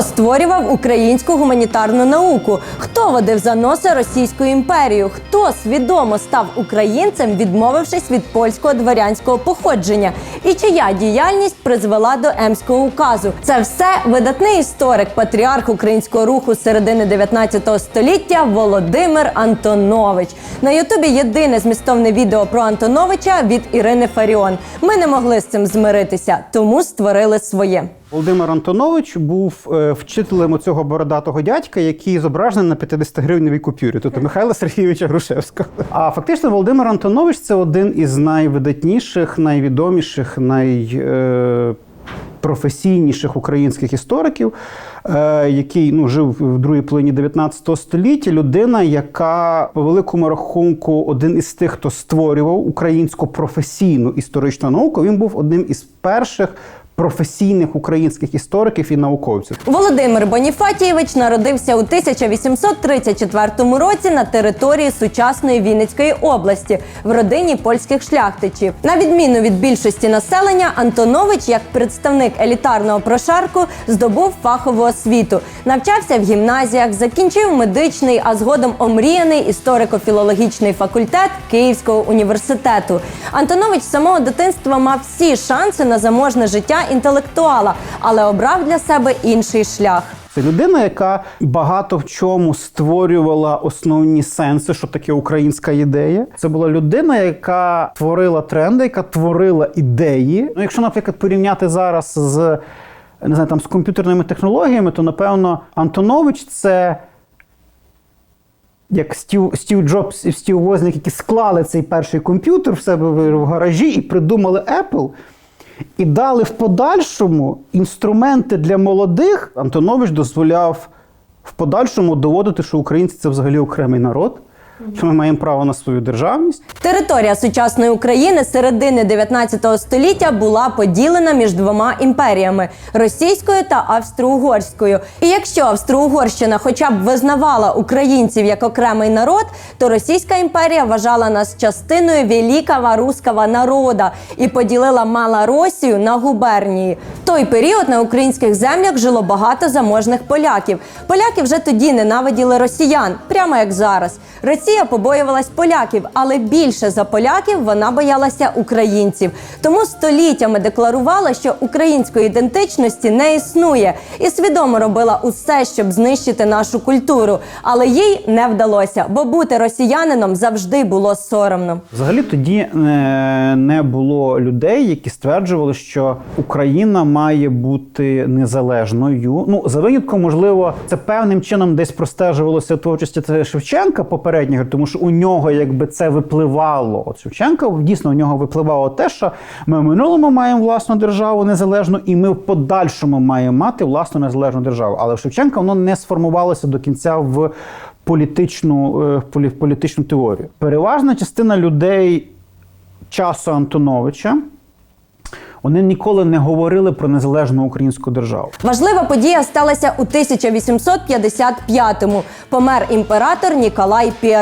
Створював українську гуманітарну науку? Хто водив за носа Російську імперію? Хто свідомо став українцем, відмовившись від польського дворянського походження? І чия діяльність призвела до Емського указу? Це все видатний історик, патріарх українського руху середини 19 століття Володимир Антонович. На Ютубі єдине змістовне відео про Антоновича від Ірини Фаріон. Ми не могли з цим змиритися, тому створили своє. Володимир Антонович був е, вчителем оцього бородатого дядька, який зображений на 50-гривневій купюрі, тобто Михайла Сергійовича Грушевського. А фактично Володимир Антонович це один із найвидатніших, найвідоміших, найпрофесійніших українських істориків, е, який ну, жив в другій половині 19 століття. Людина, яка по великому рахунку один із тих, хто створював українську професійну історичну науку, він був одним із перших професійних українських істориків і науковців. Володимир Боніфатійович народився у 1834 році на території сучасної Вінницької області в родині польських шляхтичів. На відміну від більшості населення, Антонович, як представник елітарного прошарку, здобув фахову освіту, навчався в гімназіях, закінчив медичний, а згодом омріяний історико-філологічний факультет Київського університету. Антонович самого дитинства мав всі шанси на заможне життя інтелектуала, але обрав для себе інший шлях. Це людина, яка багато в чому створювала основні сенси, що таке українська ідея. Це була людина, яка творила тренди, яка творила ідеї. Ну, якщо, наприклад, порівняти зараз з не знаю, там з комп'ютерними технологіями, то напевно Антонович це. Як Стів, Стів Джобс і Стів Возник, які склали цей перший комп'ютер в себе в гаражі і придумали Apple, і дали в подальшому інструменти для молодих. Антонович дозволяв в подальшому доводити, що українці це взагалі окремий народ, що ми маємо право на свою державність. Територія сучасної України середини 19 століття була поділена між двома імперіями російською та австро-угорською. І якщо Австро-Угорщина хоча б визнавала українців як окремий народ, то Російська імперія вважала нас частиною великого руського народа і поділила Малоросію на губернії. В той період на українських землях жило багато заможних поляків. Поляки вже тоді ненавиділи росіян, прямо як зараз. Росія побоювалась поляків, але більше за поляків вона боялася українців. Тому століттями декларувала, що української ідентичності не існує, і свідомо робила усе, щоб знищити нашу культуру. Але їй не вдалося, бо бути росіянином завжди було соромно. Взагалі тоді е, не було людей, які стверджували, що Україна має бути незалежною. Ну, за винятком, можливо, це певним чином десь простежувалося творчості Шевченка попереднього, тому що у нього якби це випливало. От Шевченка дійсно у нього випливало те, що ми в минулому маємо власну державу незалежну, і ми в подальшому маємо мати власну незалежну державу. Але в Шевченка воно не сформувалося до кінця в політичну, е, полі- політичну теорію. Переважна частина людей часу Антоновича. Вони ніколи не говорили про незалежну українську державу. Важлива подія сталася у 1855-му. Помер імператор Ніколай І.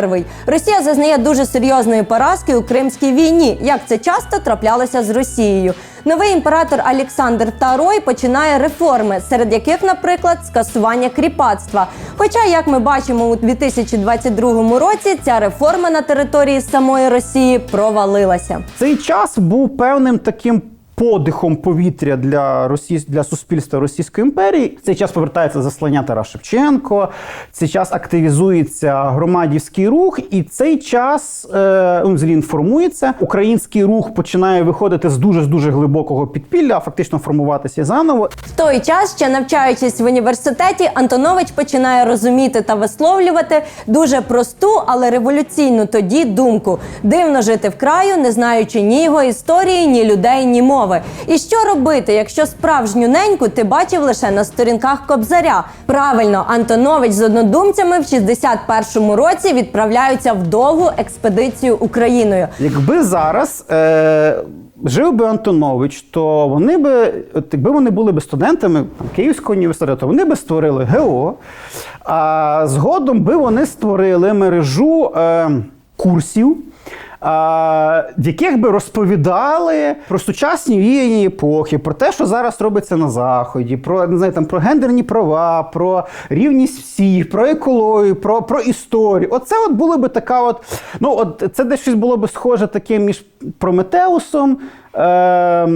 Росія зазнає дуже серйозної поразки у Кримській війні, як це часто траплялося з Росією. Новий імператор Олександр II починає реформи, серед яких, наприклад, скасування кріпацтва. Хоча, як ми бачимо у 2022 році, ця реформа на території самої Росії провалилася. Цей час був певним таким. Подихом повітря для Росії для суспільства Російської імперії цей час повертається заслання Тарас Шевченко. Цей час активізується громадівський рух, і цей час е, ну, взагалі інформується. Український рух починає виходити з дуже з дуже глибокого підпілля, а фактично формуватися заново. В той час, ще навчаючись в університеті, Антонович починає розуміти та висловлювати дуже просту, але революційну тоді думку: дивно жити в краю, не знаючи ні його історії, ні людей, ні мови. І що робити, якщо справжню неньку ти бачив лише на сторінках Кобзаря? Правильно, Антонович з однодумцями в 61-му році відправляються в довгу експедицію Україною. Якби зараз е, жив би Антонович, то вони би, от якби вони були би студентами там, Київського університету, вони би створили ГО, а згодом би вони створили мережу е, курсів. В яких би розповідали про сучасні війні епохи, про те, що зараз робиться на заході, про не знаю, там про гендерні права, про рівність всіх, про екологію, про, про історію. Оце от було би така, от ну от це десь щось було би схоже таке між Прометеусом. Е,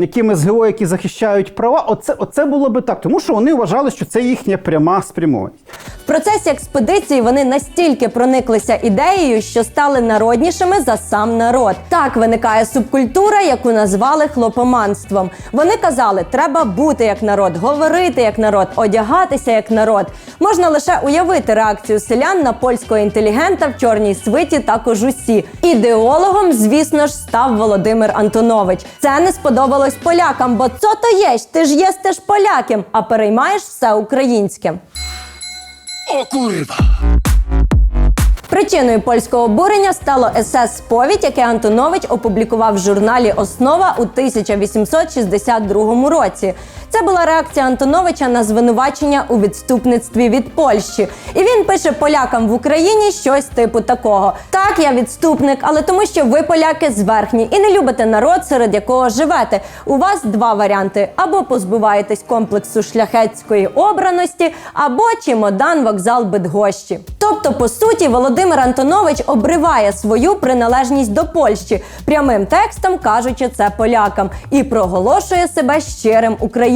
якими СГО, які захищають права, оце, оце було би так, тому що вони вважали, що це їхня пряма спрямованість. В процесі експедиції вони настільки прониклися ідеєю, що стали народнішими за сам народ. Так виникає субкультура, яку назвали хлопоманством. Вони казали, треба бути як народ, говорити як народ, одягатися як народ. Можна лише уявити реакцію селян на польського інтелігента в чорній свиті та кожусі. Ідеологом, звісно ж, став Володимир Антонович. Це не сподобалось полякам, бо це то єш, ти ж єстеш поляким, а переймаєш все українське. О, курва! Причиною польського обурення стало есес-сповідь, яке Антонович опублікував в журналі Основа у 1862 році. Це була реакція Антоновича на звинувачення у відступництві від Польщі. І він пише полякам в Україні щось типу такого: так, я відступник, але тому, що ви поляки зверхні і не любите народ, серед якого живете. У вас два варіанти: або позбуваєтесь комплексу шляхетської обраності, або чемодан вокзал Бедгощі. Тобто, по суті, Володимир Антонович обриває свою приналежність до Польщі, прямим текстом кажучи це полякам, і проголошує себе щирим українцем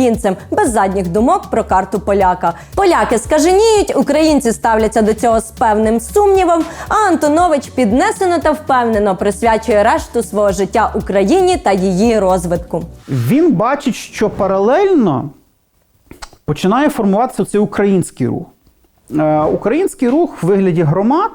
без задніх думок про карту поляка. Поляки скаженіють, українці ставляться до цього з певним сумнівом. А Антонович піднесено та впевнено присвячує решту свого життя Україні та її розвитку. Він бачить, що паралельно починає формуватися цей український рух. Е, Український рух в вигляді громад.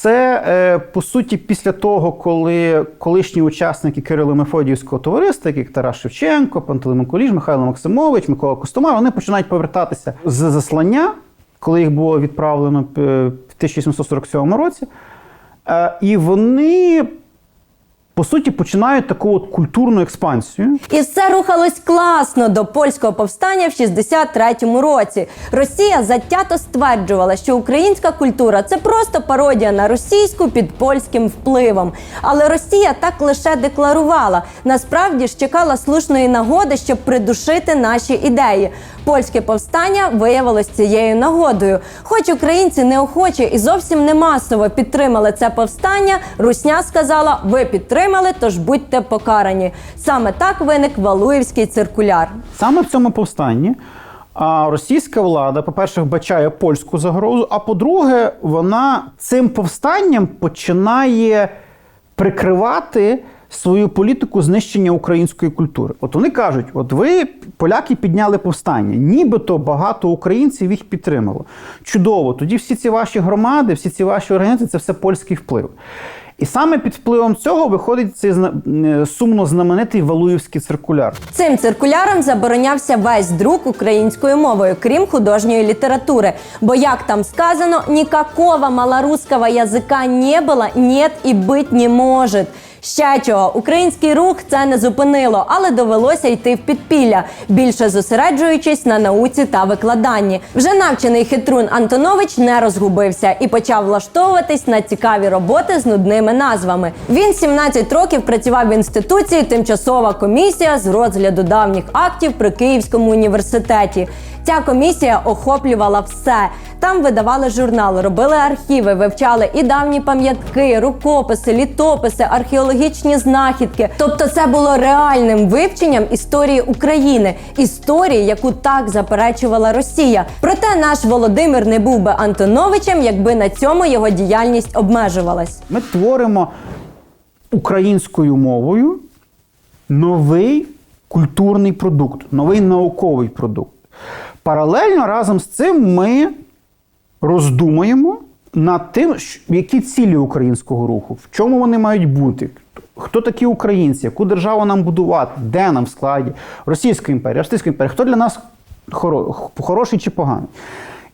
Це е, по суті після того, коли колишні учасники Кирило-Мефодіївського товариства, як Тарас Шевченко, Пантелеймон Куліш, Михайло Максимович, Микола Костомар, вони починають повертатися з заслання, коли їх було відправлено е, в 1847 році. Е, І вони по суті починають таку от культурну експансію. І все рухалось класно до польського повстання в 63-му році. Росія затято стверджувала, що українська культура це просто пародія на російську під польським впливом. Але Росія так лише декларувала. Насправді ж чекала слушної нагоди, щоб придушити наші ідеї. Польське повстання виявилось цією нагодою. Хоч українці неохоче і зовсім не масово підтримали це повстання, Русня сказала: ви підтримали, тож будьте покарані. Саме так виник Валуївський циркуляр. Саме в цьому повстанні а, російська влада, по-перше, вбачає польську загрозу, а по-друге, вона цим повстанням починає прикривати свою політику знищення української культури. От вони кажуть: от ви, поляки, підняли повстання, нібито багато українців їх підтримало. Чудово, тоді всі ці ваші громади, всі ці ваші організації це все польський вплив. І саме під впливом цього виходить цей е, сумно знаменитий Валуївський циркуляр. Цим циркуляром заборонявся весь друк українською мовою, крім художньої літератури. Бо, як там сказано, нікакого малорусского язика не було, нет і бить не може. Ще чого, український рух це не зупинило, але довелося йти в підпілля, більше зосереджуючись на науці та викладанні. Вже навчений хитрун Антонович не розгубився і почав влаштовуватись на цікаві роботи з нудними назвами. Він 17 років працював в інституції Тимчасова комісія з розгляду давніх актів при Київському університеті. Ця комісія охоплювала все. Там видавали журнал, робили архіви, вивчали і давні пам'ятки, рукописи, літописи, археологічні знахідки. Тобто, це було реальним вивченням історії України, історії, яку так заперечувала Росія. Проте наш Володимир не був би Антоновичем, якби на цьому його діяльність обмежувалась. Ми творимо українською мовою новий культурний продукт, новий науковий продукт. Паралельно разом з цим ми роздумуємо над тим, які цілі українського руху, в чому вони мають бути. Хто такі українці, яку державу нам будувати, де нам в складі Російської імперії, Російської імперії, хто для нас хоро- хороший чи поганий.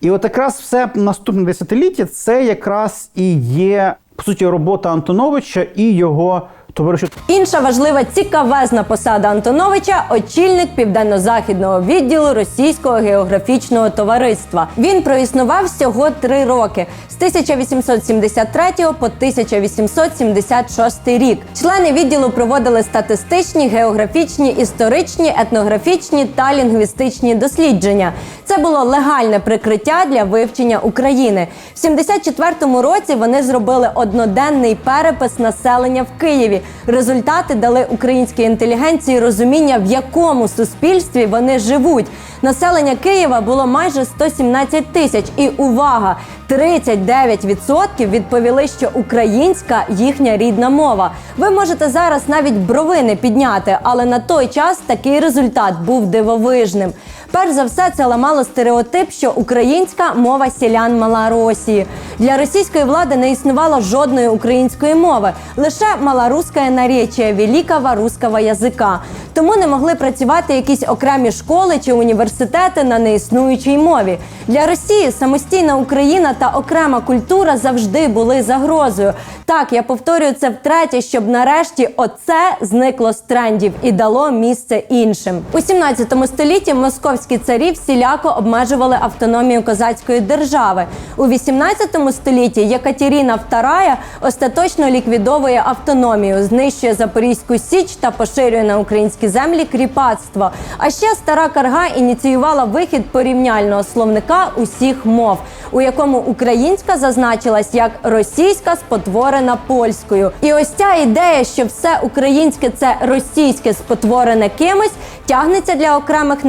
І от якраз все наступне десятиліття це якраз і є, по суті, робота Антоновича і його Товаришу Інша важлива цікавезна посада Антоновича очільник південно-західного відділу Російського географічного товариства. Він проіснував всього три роки з 1873 по 1876 рік. Члени відділу проводили статистичні, географічні, історичні, етнографічні та лінгвістичні дослідження. Це було легальне прикриття для вивчення України. В 74-му році вони зробили одноденний перепис населення в Києві. Результати дали українській інтелігенції розуміння, в якому суспільстві вони живуть. Населення Києва було майже 117 тисяч. І увага! 39% відповіли, що українська їхня рідна мова. Ви можете зараз навіть бровини підняти, але на той час такий результат був дивовижним. Перш за все, це ламало стереотип, що українська мова селян Малоросії. Для російської влади не існувало жодної української мови, лише малоруське наречія великого руського язика. Тому не могли працювати якісь окремі школи чи університети на неіснуючій мові. Для Росії самостійна Україна та окрема культура завжди були загрозою. Так, я повторюю це втретє, щоб нарешті оце зникло з трендів і дало місце іншим. У 17 столітті московські царі всіляко обмежували автономію козацької держави. У 18 столітті Єкатеріна II остаточно ліквідовує автономію, знищує Запорізьку Січ та поширює на українські землі кріпацтво. А ще стара карга ініціювала вихід порівняльного словника усіх мов, у якому українська зазначилась як російська спотворена польською. І ось ця ідея, що все українське це російське спотворене кимось, тягнеться для окремих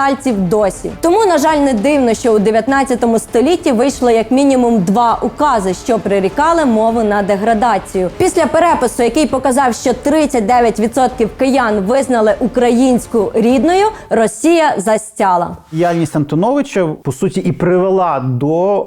неандертальців досі. Тому, на жаль, не дивно, що у 19 столітті вийшло як мінімум два укази, що прирікали мову на деградацію. Після перепису, який показав, що 39% киян визнали українську рідною, Росія застяла. діяльність Антоновича по суті і привела до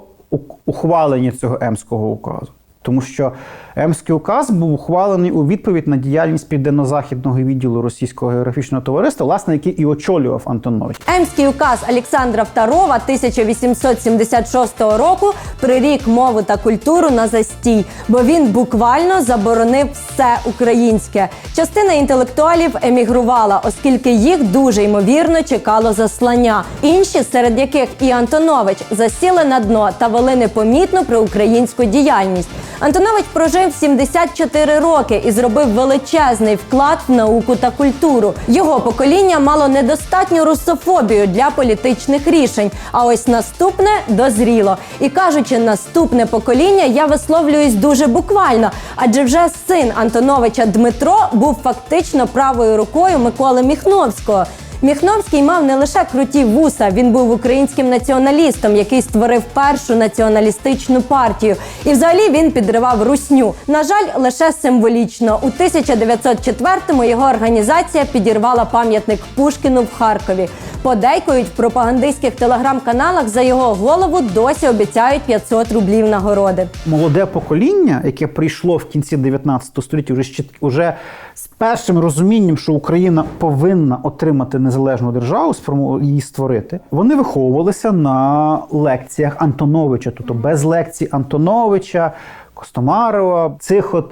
ухвалення цього Емського указу. Тому що Емський указ був ухвалений у відповідь на діяльність південно-західного відділу Російського географічного товариства, власне, який і очолював Антонович. Емський указ Олександра II 1876 року прирік мову та культуру на застій, бо він буквально заборонив все українське. Частина інтелектуалів емігрувала, оскільки їх дуже ймовірно чекало заслання. Інші, серед яких і Антонович, засіли на дно та вели непомітну проукраїнську діяльність. Антонович прожив 74 роки і зробив величезний вклад в науку та культуру. Його покоління мало недостатню русофобію для політичних рішень. А ось наступне дозріло. І кажучи, наступне покоління, я висловлююсь дуже буквально, адже вже син Антоновича Дмитро був фактично правою рукою Миколи Міхновського. Міхновський мав не лише круті вуса, він був українським націоналістом, який створив першу націоналістичну партію. І взагалі він підривав русню. На жаль, лише символічно. У 1904-му його організація підірвала пам'ятник Пушкіну в Харкові. Подейкують в пропагандистських телеграм-каналах за його голову досі обіцяють 500 рублів нагороди. Молоде покоління, яке прийшло в кінці 19 століття, вже уже з першим розумінням, що Україна повинна отримати незалежну державу, її створити. Вони виховувалися на лекціях Антоновича, тобто без лекцій Антоновича, Костомарова, цих от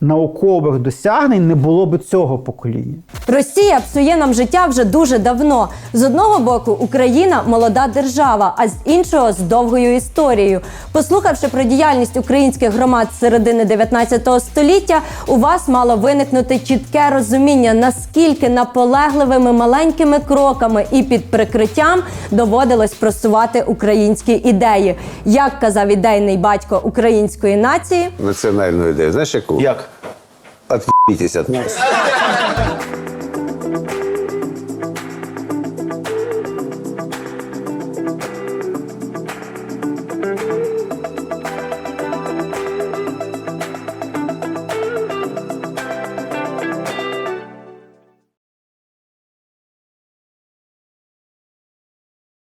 наукових досягнень не було би цього покоління. Росія псує нам життя вже дуже давно. З одного боку, Україна молода держава, а з іншого з довгою історією. Послухавши про діяльність українських громад з середини 19 століття, у вас мало виникнути чітке розуміння, наскільки наполегливими маленькими кроками і під прикриттям доводилось просувати українські ідеї. Як казав ідейний батько української нації, національну ідею. Знаєш яку? Як? От'їбітесь от нас.